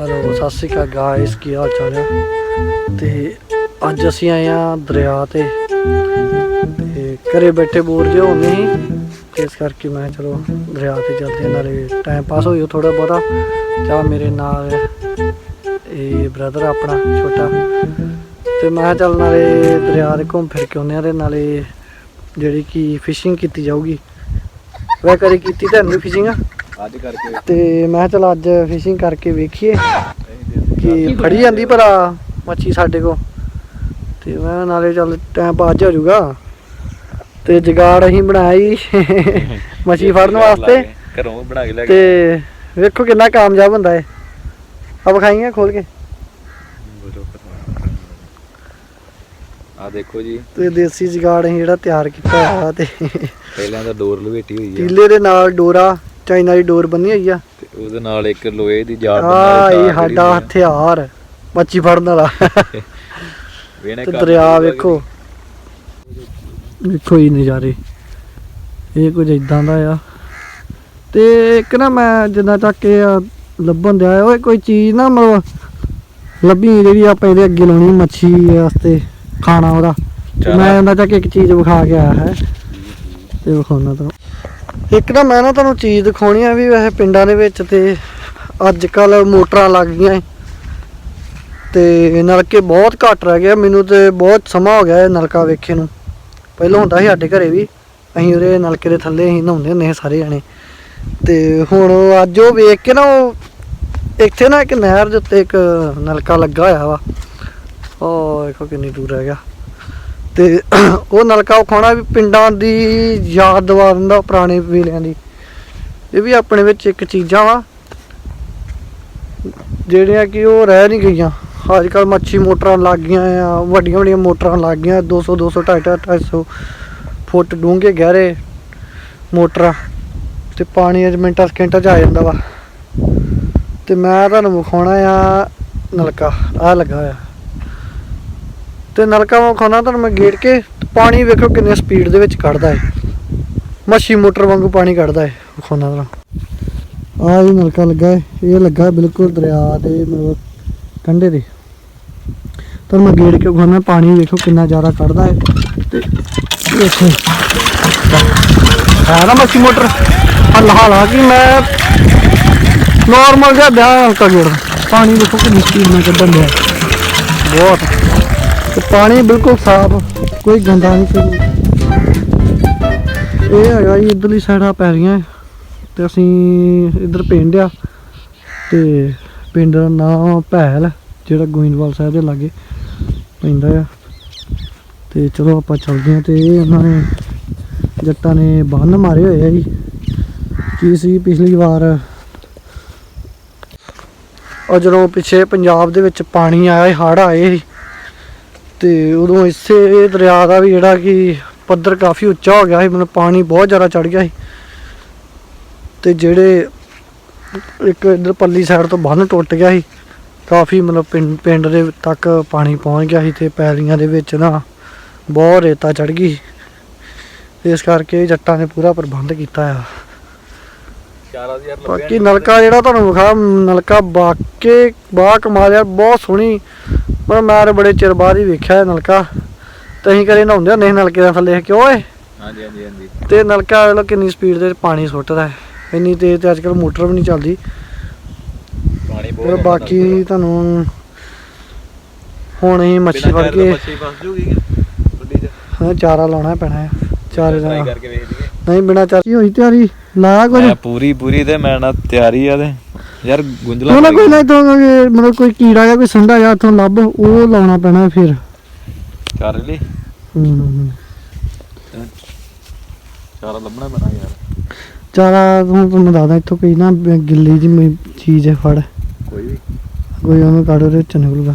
Hello ਸਤਿ ਸ਼੍ਰੀ ਅਕਾਲ guys ਕੀ ਹਾਲ ਚਾਲ ਹੈ ਤੇ ਅੱਜ ਅਸੀਂ ਆਏ ਆ ਦਰਿਆ ਤੇ। ਤੇ ਘਰੇ ਬੈਠੇ ਬੋਰ ਜਿਹਾ ਹੁੰਦੇ ਸੀ। ਇਸ ਕਰਕੇ ਮੈਂ ਕਿਹਾ ਚਲੋ ਦਰਿਆ ਤੇ ਚੱਲਦੇ ਹਾਂ, ਨਾਲੇ ਟਾਈਮ ਪਾਸ ਹੋ ਜਾਊ ਥੋੜਾ ਬਹੁਤਾ। ਚਾ ਮੇਰੇ ਨਾਲ ਇਹ ਬ੍ਰਦਰ ਆਪਣਾ ਛੋਟਾ। ਤੇ ਮੈਂ ਕਿਹਾ ਚੱਲ ਨਾਲੇ ਦਰਿਆ ਦੇ ਘੁੰਮ ਫਿਰ ਕੇ ਆਉਂਦੇ ਆ ਤੇ ਨਾਲੇ ਜਿਹੜੀ ਕਿ ਫਿਸ਼ਿੰਗ ਕੀਤੀ ਜਾਊਗੀ। ਵੈ ਕਰੀ ਕੀਤੀ ਤੁਹਾਨੂੰ ਨਹੀਂ ਫਿਸ਼ਿੰਗ ਅੱਜ ਕਰਕੇ। ਤੇ ਮੈਂ ਚੱਲ ਅੱਜ ਫਿਸ਼ਿੰਗ ਕਰਕੇ ਵੇਖੀਏ ਕਿ ਫੜੀ ਜਾਂਦੀ ਭਲਾ ਮੱਛੀ ਸਾਡੇ ਕੋ ਤੇ ਮੈਂ ਨਾਲੇ ਚੱਲ ਟਾਈਮ ਪਾਸ ਹੋ ਜਾਊਗਾ। ਤੇ ਜਗਾੜ ਅਸੀਂ ਹੀ ਮੱਛੀ ਫੜਨ ਵਾਸਤੇ। ਘਰੋਂ ਬਣਾ ਕੇ ਲੈ ਤੇ ਵੇਖੋ ਕਿੰਨਾ ਕਾਮਯਾਬ ਹੁੰਦਾ ਏ ਆ ਵਿਖਾਈਆਂ ਖੋਲ ਕੇ। ਆ ਦੇਖੋ ਜੀ। ਤੇ ਦੇਸੀ ਜਗਾੜ ਅਸੀਂ ਜਿਹੜਾ ਤਿਆਰ ਕੀਤਾ ਹੋਇਆ ਤੇ ਪਹਿਲਾਂ ਤਾਂ ਡੋਰ ਲਵੇਟੀ ਹੋਈ ਆ। ਟੀਲੇ ਦੇ ਨਾਲ ਡੋਰਾ ਚਾਈਨਾ ਦੀ ਡੋਰ ਬੰਨੀ ਹੋਈ ਆ। ਤੇ ਉਹਦੇ ਨਾਲ ਇੱਕ ਲੋਹੇ ਦੀ ਜਾਲ ਆ ਇਹ ਸਾਡਾ ਹਥਿਆਰ ਮੱਛੀ ਫੜਨ ਵਾਲਾ। ਤੇ ਦਰਿਆ ਵੇਖੋ। ਵੇਖੋ ਹੀ ਨਜ਼ਾਰੇ। ਇਹ ਕੁਝ ਇਦਾਂ ਦਾ ਆ। ਤੇ ਇੱਕ ਨਾ ਮੈਂ ਜਿੰਨਾ ਇਹ ਆ ਲੱਭਣ ਦਿਆ ਓਏ ਕੋਈ ਚੀਜ਼ ਨਾ ਮਤਲਬ ਲੱਭੀ ਜਿਹੜੀ ਆਪਾਂ ਇਹਦੇ ਅੱਗੇ ਲਾਉਣੀ ਮੱਛੀ ਵਾਸਤੇ ਖਾਣਾ ਉਹਦਾ। ਤੇ। ਮੈਂ ਉਹਨਾਂ ਤੱਕ ਇੱਕ ਚੀਜ਼ ਵਿਖਾ ਕੇ ਆਇਆ ਹੈ। ਤੇ ਵਿਖਾਉਣਾ ਤੁਹਾਨੂੰ ਇੱਕ ਨਾ ਮੈਂ ਨਾ ਤੁਹਾਨੂੰ ਚੀਜ਼ ਦਿਖਾਉਣੀ ਆ ਵੀ ਵੈਸੇ ਪਿੰਡਾਂ ਦੇ ਵਿੱਚ ਤੇ ਅੱਜ ਕੱਲ ਮੋਟਰਾਂ ਲੱਗ ਗਈਆਂ ਏ। ਤੇ ਨਲਕੇ ਬਹੁਤ ਘੱਟ ਰਹਿ ਗਏ ਮੈਨੂੰ ਤੇ ਬਹੁਤ ਸਮਾਂ ਹੋ ਗਿਆ ਇਹ ਨਲਕਾ ਵੇਖੇ ਨੂੰ। ਪਹਿਲਾਂ ਹੁੰਦਾ ਸੀ ਸਾਡੇ ਘਰੇ ਵੀ। ਅਸੀਂ ਉਹਦੇ ਨਲਕੇ ਦੇ ਥੱਲੇ ਅਸੀਂ ਨਹਾਉਂਦੇ ਹੁੰਦੇ ਸੀ ਸਾਰੇ ਜਣੇ। ਤੇ ਹੁਣ ਅੱਜ ਉਹ ਵੇਖ ਕੇ ਨਾ ਉਹ ਇੱਥੇ ਨਾ ਇੱਕ ਨਹਿਰ ਦੇ ਉੱਤੇ ਇੱਕ ਨਲਕਾ ਲੱਗਾ ਹੋਇਆ ਵਾ। ਉਹ ਦੇਖੋ ਕਿੰਨੀ ਦੂਰ ਹੈਗਾ ਤੇ ਉਹ ਨਲਕਾ ਵਿਖਾਉਣਾ ਵੀ ਪਿੰਡਾਂ ਦੀ ਯਾਦ ਦਿਵਾ ਦਿੰਦਾ ਪੁਰਾਣੇ ਵੇਲਿਆਂ ਦੀ। ਇਹ ਵੀ ਆਪਣੇ ਵਿੱਚ ਇੱਕ ਚੀਜ਼ਾਂ ਵਾ, ਜਿਹੜੀਆਂ ਕਿ ਉਹ ਰਹਿ ਨਹੀਂ ਗਈਆਂ। ਅੱਜ ਕੱਲ ਮੱਛੀ ਮੋਟਰਾਂ ਲੱਗ ਗਈਆਂ ਆ ਵੱਡੀਆਂ ਵੱਡੀਆਂ ਮੋਟਰਾਂ ਲੱਗ ਗਈਆਂ 200 200 250 250 ਫੁੱਟ ਡੂੰਘੇ ਗਹਿਰੇ ਮੋਟਰਾਂ ਤੇ ਪਾਣੀ ਅਜ ਮਿੰਟਾਂ, ਸਕਿੰਟਾਂ ਚ ਆ ਜਾਂਦਾ ਵਾ। ਤੇ ਮੈਂ ਤੁਹਾਨੂੰ ਵਿਖਾਉਣਾ ਆ ਨਲਕਾ ਆ ਲੱਗਾ ਹੋਇਆ। ਤੇ ਨਲਕਾ ਵਿਖਾਉਣਾ ਤੁਹਾਨੂੰ ਮੈਂ ਗੇੜ ਕੇ ਪਾਣੀ ਵੇਖੋ ਕਿੰਨੇ ਸਪੀਡ ਦੇ ਵਿੱਚ ਕੱਢਦਾ ਹੈ ਮੱਛੀ ਮੋਟਰ ਵਾਂਗੂ ਪਾਣੀ ਕੱਢਦਾ ਹੈ ਵਿਖਾਉਣਾ ਤੁਹਾਨੂੰ ਆਹ ਇਹ ਨਲਕਾ ਲੱਗਾ ਹੈ ਇਹ ਲੱਗਾ ਬਿਲਕੁਲ ਦਰਿਆ ਦੇ ਮਤਲਬ ਕੰਢੇ ਦੇ। ਤੁਹਾਨੂੰ ਮੈਂ ਗੇੜ ਕੇ ਵਿਖਾਉਣਾ, ਪਾਣੀ ਵੇਖੋ ਕਿੰਨਾ ਜ਼ਿਆਦਾ ਕੱਢਦਾ ਹੈ ਤੇ ਵੇਖੋ। ਹੈ ਨਾ ਮੱਛੀ ਮੋਟਰ? ਹਲਾ ਹਲਾ ਕਿ ਮੈਂ ਨਾਰਮਲ ਜਿਹਾ ਬਿਆਹ ਹਲਕਾ ਜੋੜ ਪਾਣੀ ਦੇਖੋ ਕਿੰਨੀ ਸਪੀਡ ਨਾਲ ਕੱਢਣ ਡਿਆ। ਬਹੁਤ। ਤੇ ਪਾਣੀ ਬਿਲਕੁਲ ਸਾਫ਼, ਕੋਈ ਗੰਦਾ ਨਹੀਂ ਕੋਈ ਇਹ ਹੈਗਾ ਜੀ ਇਧਰਲੀ ਸਾਈਡਾਂ ਪੈ ਰਹੀਆਂ, ਤੇ ਅਸੀਂ ਇਧਰ ਪਿੰਡ ਆ, ਤੇ ਪਿੰਡ ਦਾ ਨਾਮ ਭੈਲ, ਜਿਹੜਾ ਗੋਇੰਦਵਾਲ ਸਾਹਿਬ ਦੇ ਲਾਗੇ ਪੈਂਦਾ ਆ। ਤੇ ਚਲੋ ਆਪਾਂ ਚੱਲਦੇ ਹਾਂ, ਤੇ ਇਹ ਉਹਨਾਂ ਨੇ ਜੱਟਾਂ ਨੇ ਬੰਨ ਮਾਰੇ ਹੋਏ ਆ ਜੀ। ਕੀ ਸੀ ਪਿਛਲੀ ਵਾਰ? ਉਹ ਜਦੋਂ ਪਿੱਛੇ ਪੰਜਾਬ ਦੇ ਵਿੱਚ ਪਾਣੀ ਆਇਆ ਸੀ ਹੜ੍ਹ ਆਏ ਸੀ ਤੇ ਉਦੋਂ ਇਸੇ ਦਰਿਆ ਦਾ ਵੀ ਜਿਹੜਾ ਕਿ ਪੱਧਰ ਕਾਫੀ ਉੱਚਾ ਹੋ ਗਿਆ ਸੀ ਮਤਲਬ ਪਾਣੀ ਬਹੁਤ ਜ਼ਿਆਦਾ ਚੜ ਗਿਆ ਸੀ। ਤੇ ਜਿਹੜੇ ਇੱਕ ਇਧਰ ਪੱਲੀ ਸਾਈਡ ਤੋਂ ਬੰਨ ਟੁੱਟ ਗਿਆ ਸੀ ਕਾਫੀ ਮਤਲਬ ਪਿੰਡ ਪਿੰਡ ਦੇ ਤੱਕ ਪਾਣੀ ਪਹੁੰਚ ਗਿਆ ਸੀ ਤੇ ਪੈਲੀਆਂ ਦੇ ਵਿੱਚ ਨਾ ਬਹੁਤ ਰੇਤਾ ਚੜ ਗਈ ਇਸ ਕਰਕੇ ਜੱਟਾਂ ਨੇ ਪੂਰਾ ਪ੍ਰਬੰਧ ਕੀਤਾ ਆ। 4000 ਬਾਕੀ ਨਲਕਾ ਜਿਹੜਾ ਤੁਹਾਨੂੰ ਵਿਖਾ ਨਲਕਾ ਬਾਕੇ ਬਾ ਕਮਾਲ ਯਾਰ ਬਹੁਤ ਸੋਹਣੀ ਪਰ ਮੈਂ ਤਾਂ ਬੜੇ ਚਿਰ ਬਾਅਦ ਹੀ ਵੇਖਿਆ ਇਹ ਨਲਕਾ। ਤੇ ਅਸੀਂ ਕਰੇ ਨਹਾਉਂਦੇ ਸੀ ਨਲਕੇ ਦੇ ਥੱਲੇ। ਕਿਉਂ ਓਏ? ਹਾਂਜੀ ਹਾਂਜੀ ਹਾਂਜੀ। ਤੇ ਨਲਕਾ ਵੇਖ ਲਓ ਕਿੰਨੀ ਸਪੀਡ ਦੇ ਪਾਣੀ ਸੁੱਟਦਾ ਹੈ। ਇੰਨੀ ਤੇਜ਼ ਤੇ ਅੱਜਕੱਲ ਮੋਟਰ ਵੀ ਨਹੀਂ ਚੱਲਦੀ। ਪਾਣੀ ਬਾਕੀ ਤੁਹਾਨੂੰ ਹੁਣ ਅਸੀਂ ਮੱਛੀ ਫੜ ਕੇ ਮੱਛੀ ਫਸ ਜੂਗੀ ਵੱਡੀ ਚ? ਹਾਂ, ਚਾਰਾ ਲਾਉਣਾ ਪੈਣਾ ਹੈ। ਚਾਰੇ ਦਾ ਕਰਕੇ ਵੇਖ ਲਈਏ। ਨਹੀਂ ਬਿਨਾ ਚਾਰੀ ਹੋਈ ਤਿਆਰੀ? ਲਾ ਕੁਝ? ਮੈਂ ਪੂਰੀ ਪੂਰੀ ਤੇ ਮੈਂ ਨਾ ਤਿਆਰੀ ਆ ਤੇ। ਯਾਰ ਗੁੰਝਲਾ ਉਹ ਨਾ ਕੋਈ ਨਾ ਤੋਂ ਮਤਲਬ ਕੋਈ ਕੀੜਾ ਜਾਂ ਕੋਈ ਸੰਡਾ ਜਾਂ ਉੱਥੋਂ ਲੱਭ ਉਹ ਲਾਉਣਾ ਪੈਣਾ ਫਿਰ। ਕਰ ਲਈ? ਹੂੰ। ਚਾਰਾ ਲੱਭਣਾ ਪੈਣਾ ਯਾਰ। ਚਾਰਾ ਤੁਹਾਨੂੰ ਤੁਹਾਨੂੰ ਦੱਸਦਾ ਇੱਥੋਂ ਕੋਈ ਨਾ ਗਿੱਲੀ ਜੀ ਕੋਈ ਚੀਜ਼ ਹੈ ਫੜ। ਕੋਈ ਵੀ। ਕੋਈ ਉਹਨੂੰ ਕੱਢ ਉਹਦੇ ਚ ਨਿਕਲੂਗਾ।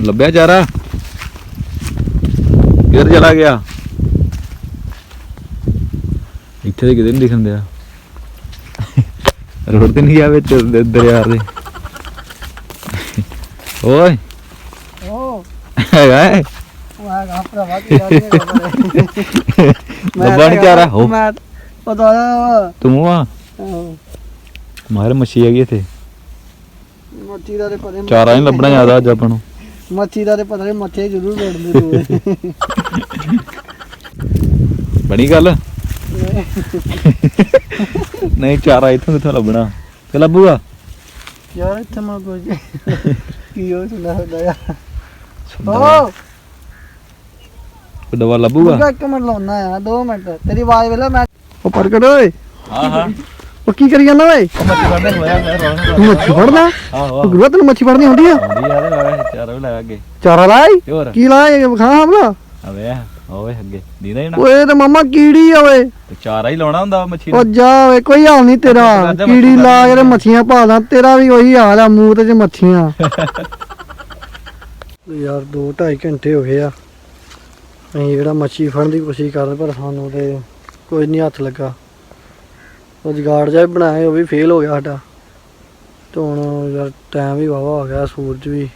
ਲੱਭਿਆ ਚਾਰਾ? ਕਿੱਧਰ ਚਲਾ ਗਿਆ? ਇੱਥੇ ਤੇ ਕਿਤੇ ਨਹੀਂ ਦਿਖਣ ਦਿਆ। ਰੋਡ ਤੇ ਨਹੀਂ ਦ- ਦਰਿਆ ਦੇ। ਓਏ। ਉਹ ਹੈਗਾ ਹੈ ਉਹ ਹੈਗਾ ਭਰਾਵਾ ਕੀ ਗੱਲ ਲੱਭਾ ਨੀ ਚਾਰਾ ਹੋ ਮੈਂ ਪਤਾ ਤੂੰ ਆ। ਮਾਰ ਮੱਛੀ ਹੈਗੀ ਇੱਥੇ। ਮੱਛੀ ਦਾ ਤੇ ਪਤਾ ਚਾਰਾ ਨਹੀਂ ਲੱਭਣਾ ਜ਼ਿਆਦਾ ਅੱਜ ਆਪਾਂ ਨੂੰ। ਮੱਛੀ ਦਾ ਤੇ ਪਤਾ ਨਹੀਂ ਮੱਛੀ ਜ਼ਰੂਰ ਵੇੜਦੇ ਦੋ ਬਣੀ ਗੱਲ? ਨਹੀਂ ਚਾਰਾ ਇੱਥੋਂ ਕਿੱਥੋਂ ਲੱਭਣਾ? ਤੇ ਲੱਭੂਗਾ? ਯਾਰ ਇੱਥੇ ਮੈਂ ਕੁਝ ਕੀ ਹੋ ਸੁਣਾ ਹੁੰਦਾ ਯਾਰ ਓ ਦਵਾ ਲੱਭੂਗਾ? ਇੱਕ ਮਿੰਟ ਲਾਉਣਾ ਆ 2 ਮਿੰਟ। ਤੇਰੀ ਆਵਾਜ਼ ਵੇਲੇ ਮੈਂ ਉਹ ਪ੍ਰਗਟ ਓਏ। ਹਾਂ ਹਾਂ। ਉਹ ਕੀ ਕਰੀ ਜਾਂਦਾ ਓਏ? ਉਹ ਮੱਛੀ ਫੜਨੇ ਹੋਇਆ ਮੈਂ ਰੋਣਾ ਤੂੰ ਮੱਛੀ ਫੜਦਾ? ਆਹੋ ਉਹ ਗੁਰੂਆ ਤੈਨੂੰ ਮੱਛੀ ਫੜਨੀ ਹੁੰਦੀ ਆ? ਆਉਂਦੀ ਆ ਤੇ ਮੈਂ ਚਾਰਾ ਵੀ ਲਾਇਆ ਅੱਗੇ। ਚਾਰਾ ਹੋਰ? ਕੀ ਲਾਇਆ ਵਿਖਾ ਹਮਲਾ ਆਵੇ ਓਏ ਅੱਗੇ। ਦੀਦਾ ਹੀ ਨਾ। ਓਏ ਤੇ ਮਾਮਾ ਕੀੜੀ ਆ ਓਏ। ਤੇ ਚਾਰਾ ਹੀ ਲਾਉਣਾ ਹੁੰਦਾ ਮੱਛੀ ਉਹ ਨੂੰ ਜਾ ਓਏ ਕੋਈ ਹਾਲ ਨਹੀਂ ਤੇਰਾ। ਕੀੜੀ ਲਾ ਕੇ ਤੇ ਮੱਛੀਆਂ ਭਾਲਦਾ ਤੇਰਾ ਵੀ ਉਹੀ ਹਾਲ ਆ ਮੂੰਹ ਤੇ ਚ ਮੱਛੀਆਂ। ਯਾਰ 2 2.5 ਘੰਟੇ ਹੋ ਗਏ ਆ। ਅਸੀਂ ਜਿਹੜਾ ਮੱਛੀ ਫੜਨ ਦੀ ਕੋਸ਼ਿਸ਼ ਕਰਦੇ ਪਰ ਸਾਨੂੰ ਤੇ ਕੋਈ ਨਹੀਂ ਹੱਥ ਲੱਗਾ। ਉਹ ਜਗਾੜ ਜਿਹਾ ਵੀ ਬਣਾਇਆ ਉਹ ਵੀ ਫੇਲ ਹੋ ਗਿਆ ਸਾਡਾ। ਤੇ ਹੁਣ ਯਾਰ ਟਾਈਮ ਵੀ ਵਾਵਾ ਹੋ ਗਿਆ ਸੂਰਜ ਵੀ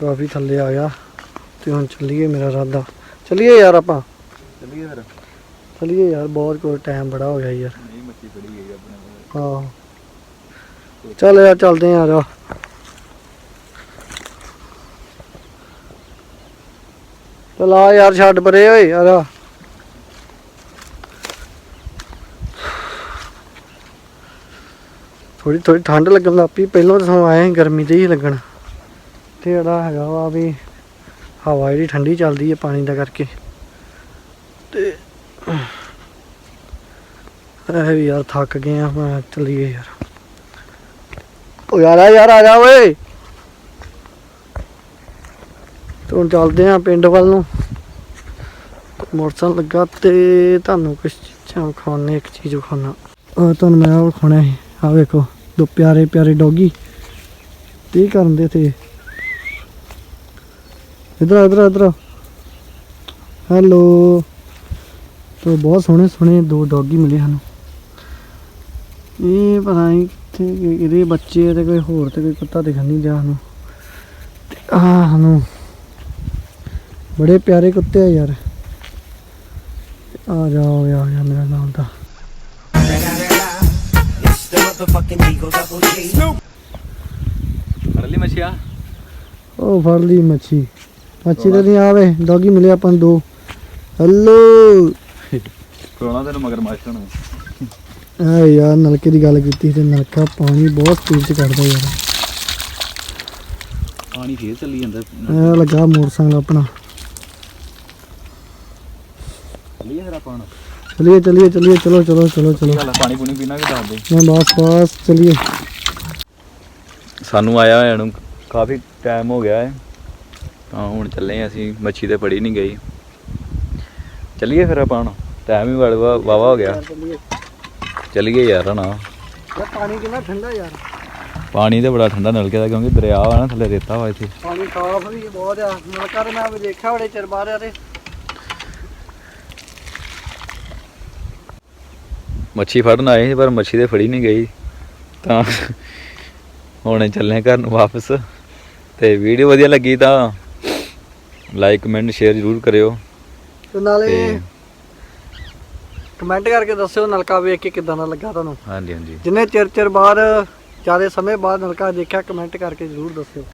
ਕਾਫੀ ਥੱਲੇ ਆ ਗਿਆ। ਤੇ ਹੁਣ ਚੱਲੀਏ ਮੇਰਾ ਇਰਾਦਾ। ਚੱਲੀਏ ਯਾਰ ਆਪਾਂ। ਚੱਲੀਏ ਫਿਰ। ਚੱਲੀਏ ਯਾਰ ਬਹੁਤ ਕੋਈ ਟਾਈਮ ਬੜਾ ਹੋ ਗਿਆ ਯਾਰ। ਨਹੀਂ ਮੱਛੀ ਫੜੀ ਗਈ ਆਪਣੇ ਕੋਲ। ਹਾਂ। ਚੱਲ ਯਾਰ ਚੱਲਦੇ ਆਂ ਆ ਚਲ ਆ ਯਾਰ ਛੱਡ ਪਰੇ ਓਏ ਜਾ ਥੋੜੀ ਥੋੜੀ ਠੰਡ ਲੱਗਣ ਲੱਗ ਪਈ। ਪਹਿਲਾਂ ਤਾਂ ਆਏ ਗਰਮੀ ਤੇ ਹੀ ਲੱਗਣ। ਤੇ ਜਿਹੜਾ ਹੈਗਾ ਵਾ ਵੀ ਹਵਾ ਜਿਹੜੀ ਠੰਡੀ ਚੱਲਦੀ ਹੈ ਪਾਣੀ ਦਾ ਕਰਕੇ। ਤੇ ਇਹ ਵੀ ਯਾਰ ਥੱਕ ਗਏ ਆ, ਮੈਂ ਚੱਲੀਏ ਯਾਰ। ਓ ਯਾਰ ਆ ਯਾਰ ਆ ਜਾ ਓਏ। ਤੇ ਹੁਣ ਚੱਲਦੇ ਆ ਪਿੰਡ ਵੱਲ ਨੂੰ। ਮੋਟਰਸਾਈਕਲ ਲੱਗਾ ਤੇ ਤੁਹਾਨੂੰ ਕੁਝ ਚੀਜ਼ਾਂ ਵਿਖਾਉਣੇ ਇੱਕ ਚੀਜ਼ ਵਿਖਾਉਣਾ ਉਹ ਤੁਹਾਨੂੰ ਮੈਂ ਉਹ ਵਿਖਾਉਣਾ ਹੈ ਆ ਵੇਖੋ, ਦੋ ਪਿਆਰੇ ਪਿਆਰੇ ਡੌਗੀ। ਕੀ ਕਰਨ ਦੇ ਤੇ ਇਧਰ ਇਧਰ ਇਧਰ ਹੈਲੋ ਤੋ ਬਹੁਤ ਸੋਹਣੇ ਸੋਹਣੇ ਦੋ ਡੌਗੀ ਮਿਲੇ ਸਾਨੂੰ। ਇਹ ਪਤਾ ਨਹੀਂ ਕਿੱਥੇ ਕਿ- ਇਹਦੇ ਬੱਚੇ ਤੇ ਕੋਈ ਹੋਰ ਤੇ ਕੋਈ ਕੁੱਤਾ ਦਿਖਣ ਨਹੀਂ ਰਿਹਾ ਸਾਨੂੰ। ਤੇ ਆਹ ਸਾਨੂੰ ਬੜੇ ਪਿਆਰੇ ਕੁੱਤੇ ਆ ਯਾਰ। ਆ ਜਾਓ ਆ ਜਾ ਮੇਰਾ ਨਾਮ ਤਾਂ। ਫੜ ਲਈ ਮੱਛੀ ਆ। ਉਹ ਫੜ ਲਈ ਮੱਛੀ। ਮੱਛੀ ਤਾਂ ਨਹੀਂ ਆਵੇ ਡੌਗੀ ਮਿਲੇ ਆਪਾਂ ਨੂੰ ਦੋ। ਹੈਲੋ। ਕੋਣਾ ਤੈਨੂੰ ਮਗਰ ਮਾਛਣ ਆ ਯਾਰ ਨਲਕੇ ਦੀ ਗੱਲ ਕੀਤੀ ਤੇ ਨਲਕਾ ਪਾਣੀ ਬਹੁਤ ਸਪੀਡ ਚ ਕੱਢਦਾ ਯਾਰ। ਪਾਣੀ ਫੇਰ ਚੱਲੀ ਜਾਂਦਾ। ਇਹ ਲੱਗਾ ਮੋਟਰਸਾਈਕਲ ਆਪਣਾ। ਚੱਲੀਏ ਚਲਿਏ ਚਲਿਏ ਚਲੋ ਚਲੋ ਚਲੋ ਚਲੋ। ਪਾਣੀ ਪੂਣੀ ਪੀਣਾ ਕਿ ਦੱਸ ਦੇ ਮੈਂ ਬਸ ਬਸ ਚਲਿਏ। ਸਾਨੂੰ ਆਇਆ ਹੋਇਆ ਨੂੰ ਕਾਫੀ ਟਾਈਮ ਹੋ ਗਿਆ ਹੈ। ਹੁਣ ਚੱਲੇ ਅਸੀਂ ਮੱਛੀ ਤੇ ਫੜੀ ਨਹੀਂ ਗਈ। ਚੱਲੀਏ ਫਿਰ ਆਪਾਂ ਹੁਣ ਟਾਈਮ ਹੀ ਵਾਵਾ ਵਾਵਾ ਹੋ ਗਿਆ। ਚੱਲੀਏ। ਯਾਰ ਨਾ ਯਾਰ ਪਾਣੀ ਕਿੰਨਾ ਠੰਡਾ ਯਾਰ। ਪਾਣੀ ਤੇ ਬੜਾ ਠੰਡਾ ਨਲਕੇ ਦਾ ਕਿਉਂਕਿ ਦਰਿਆ ਵਾ ਨਾ ਥੱਲੇ ਰੇਤਾ ਵਾ ਇੱਥੇ। ਪਾਣੀ ਸਾਫ਼ ਵੀ ਬਹੁਤ ਆ। ਨਲਕਾ ਤੇ ਮੈਂ ਦੇਖਿਆ ਬੜੇ ਚਿਰ ਬਾਅਦ ਆ ਤੇ ਮੱਛੀ ਫੜਨ ਆਏ ਸੀ ਪਰ ਮੱਛੀ ਤੇ ਫੜੀ ਨਹੀਂ ਗਈ। ਤਾਂ ਹੁਣ ਚੱਲੇ ਘਰ ਨੂੰ ਵਾਪਸ। ਤੇ ਵੀਡੀਓ ਵਧੀਆ ਲੱਗੀ ਤਾਂ ਲਾਈਕ ਕਮੈਂਟ ਸ਼ੇਅਰ ਜ਼ਰੂਰ ਕਰਿਓ। ਤੇ ਨਾਲੇ ਤੇ ਕਮੈਂਟ ਕਰਕੇ ਦੱਸਿਓ ਨਲਕਾ ਵੇਖ ਕੇ ਕਿਦਾਂ ਦਾ ਲੱਗਾ ਤੁਹਾਨੂੰ। ਹਾਂਜੀ ਹਾਂਜੀ। ਜਿੰਨੇ ਚਿਰ ਚਿਰ ਬਾਅਦ ਜ਼ਿਆਦਾ ਸਮੇਂ ਬਾਅਦ ਨਲਕਾ ਦੇਖਿਆ ਕਮੈਂਟ ਕਰਕੇ ਜ਼ਰੂਰ ਦੱਸਿਓ।